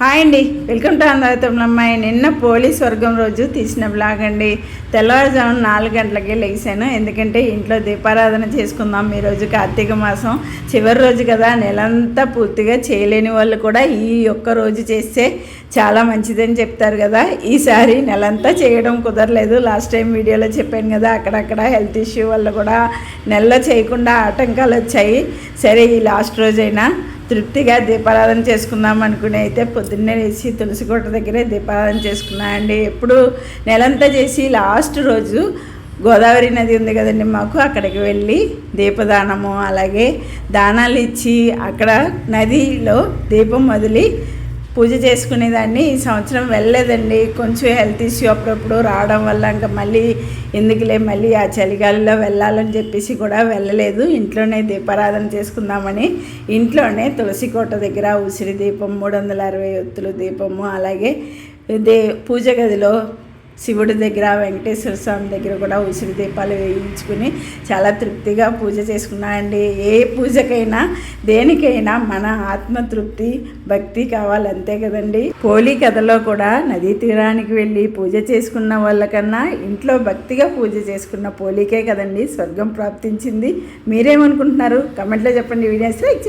Hi అండి. Welcome to అందరితమ్మాయి నిన్న police వర్గం రోజు తీసిన బ్లాగ్ అండి. తెల్లవారుజామున నాలుగు గంటలకి లేచాను. ఎందుకంటే ఇంట్లో దీపారాధన చేసుకుందాం ఈరోజు కార్తీక మాసం. చివరి రోజు కదా. నెలంతా పూర్తిగా చేయలేని వాళ్ళు కూడా ఈ ఒక్క రోజు చేస్తే చాలా మంచిదని చెప్తారు కదా. ఈసారి నెలంతా చేయడం కుదరలేదు. లాస్ట్ టైం వీడియోలో చెప్పాను కదా అక్కడక్కడ హెల్త్ ఇష్యూ వల్ల కూడా నెలలో చేయకుండా ఆటంకాలు వచ్చాయి. సరే ఈ లాస్ట్ రోజైనా తృప్తిగా దీపారాధన చేసుకుందాం అనుకుని అయితే పొద్దున్నే లేచి తులసి కోట దగ్గరే దీపారాధన చేసుకున్నా. అండి ఎప్పుడు నెలంతా చేసి లాస్ట్ రోజు గోదావరి నది ఉంది కదండి మాకు అక్కడికి వెళ్ళి దీపదానము అలాగే దానాలు ఇచ్చి అక్కడ నదిలో దీపం వదిలి పూజ చేసుకునేదాన్ని. ఈ సంవత్సరం వెళ్ళలేదండి. కొంచెం హెల్త్ ఇష్యూ అప్పుడప్పుడు రావడం వల్ల ఇంకా మళ్ళీ ఎందుకులే మళ్ళీ ఆ చలిగాలిలో వెళ్ళాలని చెప్పేసి కూడా వెళ్ళలేదు. ఇంట్లోనే దీపారాధన చేసుకుందామని ఇంట్లోనే తులసి కోట దగ్గర ఉసిరి దీపం మూడు వందల అరవై ఒత్తులు దీపము అలాగే దే పూజ గదిలో శివుడి దగ్గర వెంకటేశ్వర స్వామి దగ్గర కూడా ఉసిరి దీపాలు వేయించుకుని చాలా తృప్తిగా పూజ చేసుకున్నా అండి ఏ పూజకైనా దేనికైనా మన ఆత్మ తృప్తి భక్తి కావాలి అంతే కదండి. పోలీ కథలో కూడా నదీ తీరానికి వెళ్ళి పూజ చేసుకున్న వాళ్ళకన్నా ఇంట్లో భక్తిగా పూజ చేసుకున్న పోలీకే కదండి స్వర్గం ప్రాప్తించింది. మీరేమనుకుంటున్నారు? కమెంట్లో చెప్పండి. Videos like